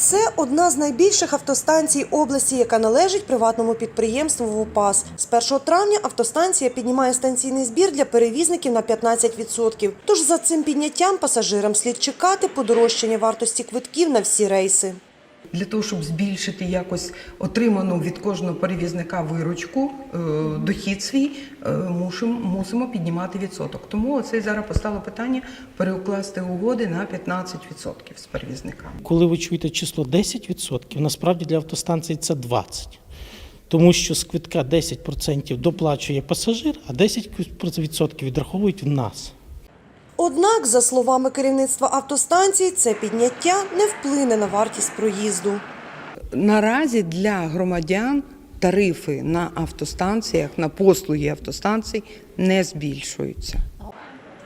Це одна з найбільших автостанцій області, яка належить приватному підприємству ВУПАС. З 1 травня автостанція піднімає станційний збір для перевізників на 15%. Тож за цим підняттям пасажирам слід чекати подорожчання вартості квитків на всі рейси. Для того, щоб збільшити якось отриману від кожного перевізника виручку, е, дохід свій, е, мусимо, мусимо піднімати відсоток. Тому оце зараз постало питання переукласти угоди на 15% з перевізниками. Коли ви чуєте число 10%, насправді для автостанцій це 20%. Тому що з квитка 10% доплачує пасажир, а 10% відраховують в нас. Однак, за словами керівництва автостанцій, це підняття не вплине на вартість проїзду. Наразі для громадян тарифи на автостанціях, на послуги автостанцій не збільшуються.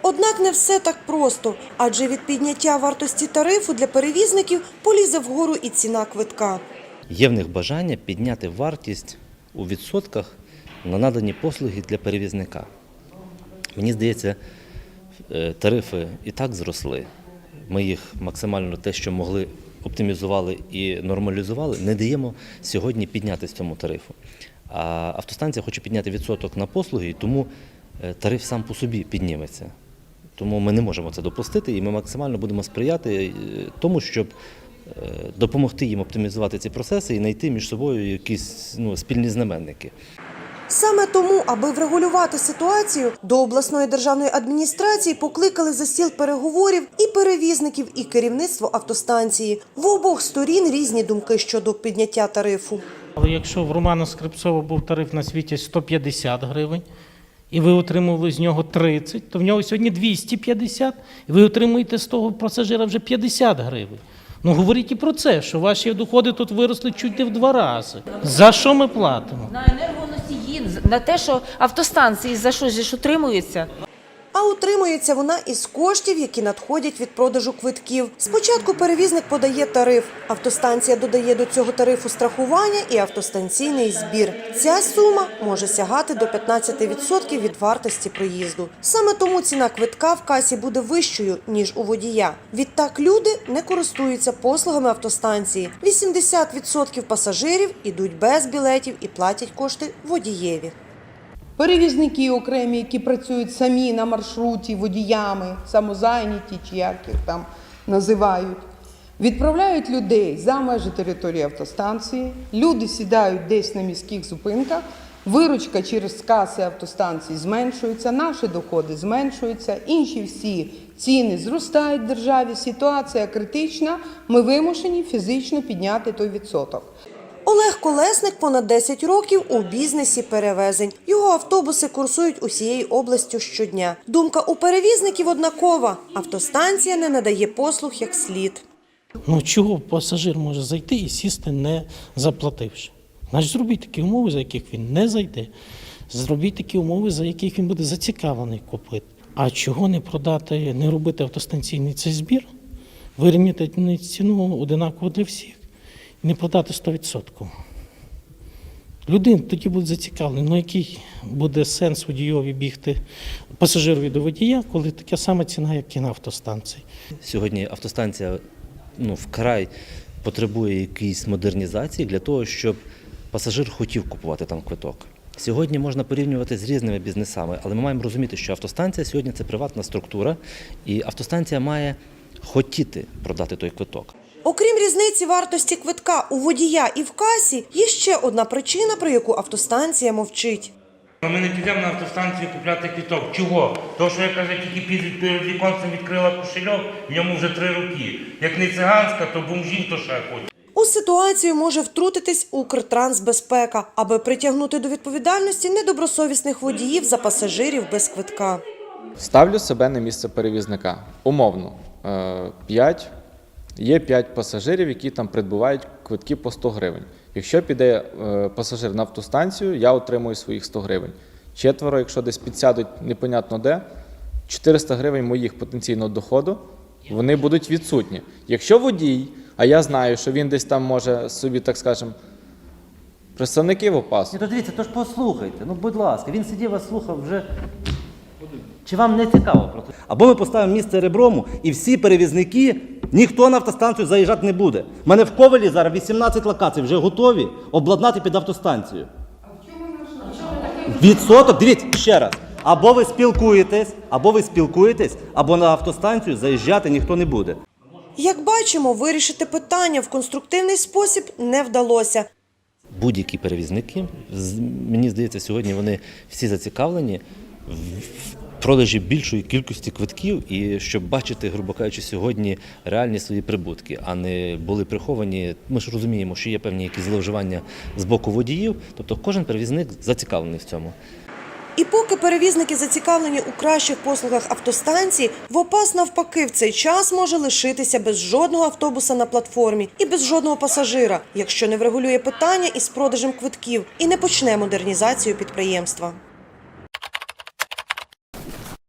Однак не все так просто, адже від підняття вартості тарифу для перевізників полізе вгору і ціна квитка. Є в них бажання підняти вартість у відсотках на надані послуги для перевізника. Мені здається, тарифи і так зросли. Ми їх максимально те, що могли, оптимізували і нормалізували, не даємо сьогодні підняти з цьому тарифу. А автостанція хоче підняти відсоток на послуги, і тому е, тариф сам по собі підніметься. Тому ми не можемо це допустити, і ми максимально будемо сприяти е, тому, щоб е, допомогти їм оптимізувати ці процеси і знайти між собою якісь ну, спільні знаменники. Саме тому, аби врегулювати ситуацію, до обласної державної адміністрації покликали за стіл переговорів і перевізників, і керівництво автостанції. В обох сторін різні думки щодо підняття тарифу. Але якщо в Романа Скрипцова був тариф на світі 150 гривень, і ви отримували з нього 30, то в нього сьогодні 250, і ви отримуєте з того пасажира вже 50 гривень. Ну говоріть і про це, що ваші доходи тут виросли чуть не в два рази. За що ми платимо? На те, що автостанції за щось утримуються. Утримується вона із коштів, які надходять від продажу квитків. Спочатку перевізник подає тариф, автостанція додає до цього тарифу страхування і автостанційний збір. Ця сума може сягати до 15% від вартості проїзду. Саме тому ціна квитка в касі буде вищою ніж у водія. Відтак люди не користуються послугами автостанції. 80% пасажирів ідуть без білетів і платять кошти водієві. Перевізники окремі, які працюють самі на маршруті водіями, самозайняті чи як їх там називають, відправляють людей за межі території автостанції. Люди сідають десь на міських зупинках. Виручка через каси автостанцій зменшується, наші доходи зменшуються, інші всі ціни зростають в державі. Ситуація критична. Ми вимушені фізично підняти той відсоток. Олег Колесник понад 10 років у бізнесі перевезень. Його автобуси курсують усією областю щодня. Думка у перевізників однакова. Автостанція не надає послуг як слід. Ну чого пасажир може зайти і сісти, не заплативши? Значить, зробіть такі умови, за яких він не зайде. Зробіть такі умови, за яких він буде зацікавлений купити. А чого не продати, не робити автостанційний цей збір, вирівняти ціну одинаково для всіх не продати 100%. Людина тоді буде зацікавлена. Ну який буде сенс водійові бігти пасажирові до водія, коли така сама ціна, як і на автостанції? Сьогодні автостанція ну, вкрай потребує якоїсь модернізації для того, щоб пасажир хотів купувати там квиток. Сьогодні можна порівнювати з різними бізнесами, але ми маємо розуміти, що автостанція сьогодні це приватна структура, і автостанція має хотіти продати той квиток. Окрім різниці вартості квитка у водія і в касі, є ще одна причина, про яку автостанція мовчить. Ну, Ми не підемо на автостанцію купляти квіток. Чого? Тому що я каже, тільки під перед віконцем відкрила кошельок, в ньому вже три роки. Як не циганська, то бомжів то ще хочуть. У ситуацію може втрутитись Укртрансбезпека, аби притягнути до відповідальності недобросовісних водіїв за пасажирів без квитка. Ставлю себе на місце перевізника. Умовно, 5, є 5 пасажирів, які там придбувають квитки по 100 гривень. Якщо піде е, пасажир на автостанцію, я отримую своїх 100 гривень. Четверо, якщо десь підсядуть непонятно де, 400 гривень моїх потенційного доходу, вони будуть відсутні. Якщо водій, а я знаю, що він десь там може собі, так скажемо, представники в опасу. Ні, то дивіться, то ж послухайте. Ну, будь ласка, він сидів вас слухав вже. Чи вам не цікаво про це? Або ми поставимо місце реброму, і всі перевізники Ніхто на автостанцію заїжджати не буде. У мене в Ковелі зараз 18 локацій вже готові обладнати під автостанцію. Відсоток, дивіться ще раз. Або ви спілкуєтесь, або ви спілкуєтесь, або на автостанцію заїжджати ніхто не буде. Як бачимо, вирішити питання в конструктивний спосіб не вдалося. Будь-які перевізники, мені здається, сьогодні вони всі зацікавлені в продажі більшої кількості квитків і щоб бачити, грубо кажучи, сьогодні реальні свої прибутки, а не були приховані. Ми ж розуміємо, що є певні якісь зловживання з боку водіїв. Тобто кожен перевізник зацікавлений в цьому. І поки перевізники зацікавлені у кращих послугах автостанції, ВОПАС навпаки в цей час може лишитися без жодного автобуса на платформі і без жодного пасажира, якщо не врегулює питання із продажем квитків і не почне модернізацію підприємства.